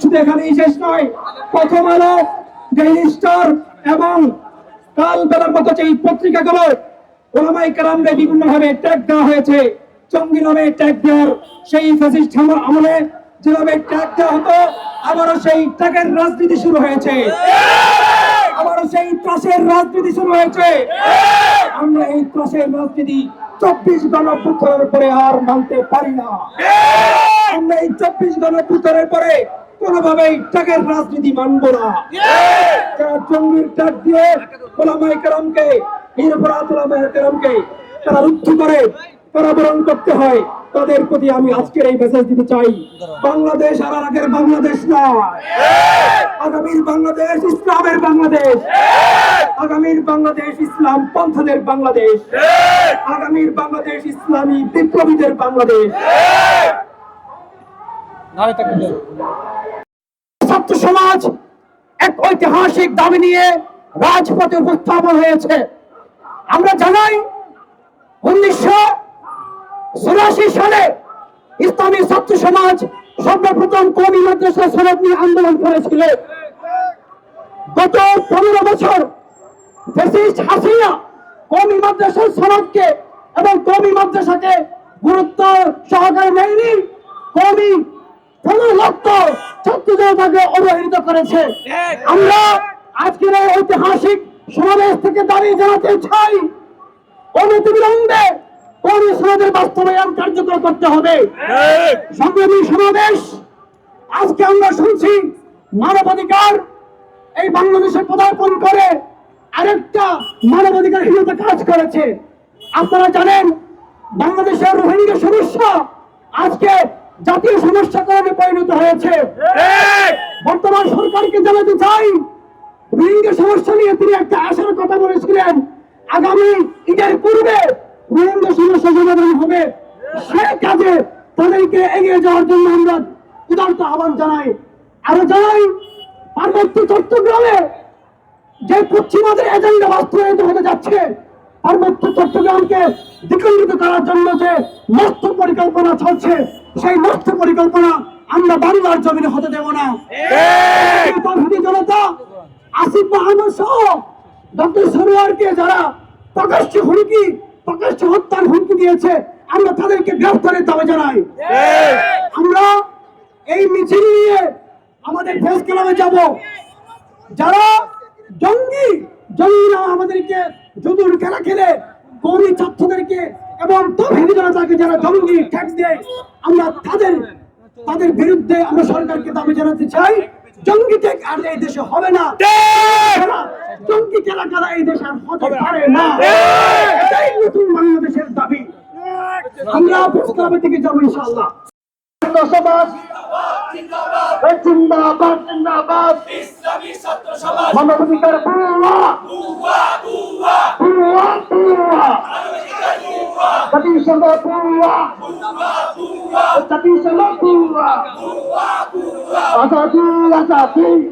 শুধু এখানেই শেষ নয়, প্রথম আলো ডেইলি স্টার এবং কাল বেলার মতো যে পত্রিকাগুলো ওলামাই কালামকে বিভিন্ন ভাবে ট্যাগ দেওয়া হয়েছে, জঙ্গি নামে ট্যাগ দেওয়ার সেই ফ্যাসিস্ট আমলে যেভাবে ট্যাগ দেওয়া হতো, আবারও সেই ট্যাগের রাজনীতি শুরু হয়েছে। আবারও সেই ত্রাসের রাজনীতি শুরু হয়েছে। আমরা এই ত্রাসের রাজনীতি চব্বিশ গণপুত্রের পরে আর মানতে পারি না। আমরা এই চব্বিশ গণপুত্রের পরে কোনোভাবেই ট্যাগের রাজনীতি মানব না। যারা জঙ্গির ট্যাগ দিয়ে ওলামাই কেরামকে, নিরপরাধ ওলামাই কেরামকে তারা রুদ্ধ করে, পরাবরণ করতে হয়, তাদের প্রতি আমি আজকের এই মেসেজ দিতে চাই। বাংলাদেশ আর আগের বাংলাদেশ নয়। আগামীর বাংলাদেশ ইসলামের বাংলাদেশ। আগামীর বাংলাদেশ ইসলাম পন্থাদের বাংলাদেশ। আগামীর বাংলাদেশ ইসলামী বিপ্লবীদের বাংলাদেশ। ছাত্র সমাজ এক ঐতিহাসিক দাবি নিয়ে রাজপথে উপস্থাপন হয়েছে। আমরা জানাই, উনিশশো চুরাশি সালে ইসলামী ছাত্র সমাজ সর্বপ্রথম কবি মাদ্রাসা সনদ নিয়ে আন্দোলন করেছিল। গত পনেরো বছর হাসিনা কমি মাদ্রাসার সনদকে এবং কমি মাদ্রাসাকে গুরুত্ব সহকারে নেয়নি কমি পনেরো লক্ষ জনতাকে অবহেলিত করেছে। আমরা আজকের এই ঐতিহাসিক সমাবেশ থেকে দাঁড়িয়ে জানাতে চাই অনতিবিলম্বে কমি সনদের বাস্তবায়ন কার্যকর করতে হবে। সংগ্রামী সমাবেশ আজকে আমরা শুনছি মানবাধিকার এই বাংলাদেশে পদার্পণ করে আরেকটা মানবাধিকার হীনতা কাজ করেছে। আপনারা জানেন বাংলাদেশের রোহিঙ্গা সমস্যা আজকে জাতীয় সমস্যা কারণে পরিণত হয়েছে। বর্তমান সরকারকে জানাতে চাই রোহিঙ্গা সমস্যা নিয়ে তিনি একটা আশার কথা বলেছিলেন। আগামী ঈদের পূর্বে রোহিঙ্গা সমস্যা সমাধান হবে। সে কাজে তাদেরকে এগিয়ে যাওয়ার জন্য আমরা উদারত আহ্বান জানাই। আরও জানাই পার্বত্য চট্টগ্রামে যে পশ্চিমাদের এজেন্ডা বাস্তবায়িত হতে যাচ্ছে পার্বত্য চট্টগ্রামকে দ্বিখণ্ডিত করার জন্য যে মস্ত পরিকল্পনা চলছে সেই মস্ত পরিকল্পনা আমরা বাংলার জমিনে হতে দেব না। তৌহিদি জনতা আসিফ মাহমুদ সহ ডক্টর সরোয়ারকে যারা প্রকাশ্য হুমকি প্রকাশ্য হত্যার হুমকি দিয়েছে আমরা তাদেরকে গ্রেফতারের দাবি জানাই। আমরা এই মিছিল নিয়ে আমাদের প্রেস ক্লাবে যাব। যারা জঙ্গি জঙ্গিরা আমাদেরকে যদুর খেলা খেলে কৌমি ছাত্রদেরকে এবং তৌহিদি জনতাকে যারা জঙ্গি ট্যাক্স দেয় আমরা তাদের তাদের বিরুদ্ধে আমরা সরকারকে দাবি জানাতে চাই। জঙ্গি ট্যাগ আর এই দেশে হবে না। জঙ্গি খেলা খেলা এই দেশে আর হতে পারে না। এটাই নতুন বাংলাদেশের দাবি। আমরা প্রেস ক্লাবের দিকে যাব ইনশাআল্লাহ। মানবাধিকার Tati sama kuwa. Tati sama kuwa. Asati asati.